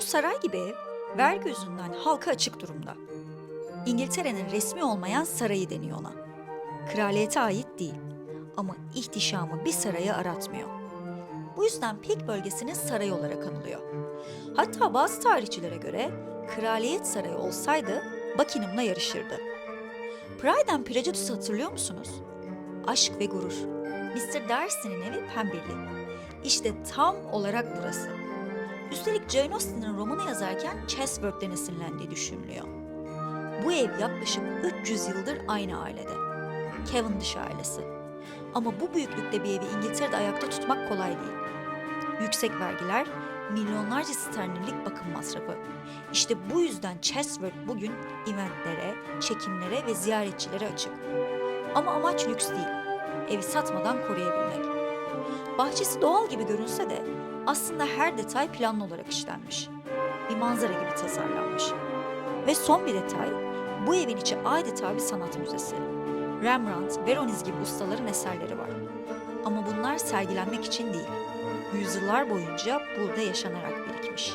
Bu saray gibi ev vergi yüzünden halka açık durumda. İngiltere'nin resmi olmayan sarayı deniyor ona. Kraliyete ait değil ama ihtişamı bir sarayı aratmıyor. Bu yüzden Pik bölgesinin sarayı olarak anılıyor. Hatta bazı tarihçilere göre kraliyet sarayı olsaydı Buckingham'la yarışırdı. Pride and Prejudice'ı hatırlıyor musunuz? Aşk ve Gurur. Mr. Darcy'nin evi Pemberley. İşte tam olarak burası. Üstelik Jane Austen'ın romanı yazarken Chatsworth'ten esinlendiği düşünülüyor. Bu ev yaklaşık 300 yıldır aynı ailede. Cavendish ailesi. Ama bu büyüklükte bir evi İngiltere'de ayakta tutmak kolay değil. Yüksek vergiler, milyonlarca sterlinlik bakım masrafı. İşte bu yüzden Chatsworth bugün eventlere, çekimlere ve ziyaretçilere açık. Ama amaç lüks değil, evi satmadan koruyabilmek. Bahçesi doğal gibi görünse de aslında her detay planlı olarak işlenmiş. Bir manzara gibi tasarlanmış. Ve son bir detay, bu evin içi adeta bir sanat müzesi. Rembrandt, Veronese gibi ustaların eserleri var. Ama bunlar sergilenmek için değil, yüzyıllar boyunca burada yaşanarak birikmiş.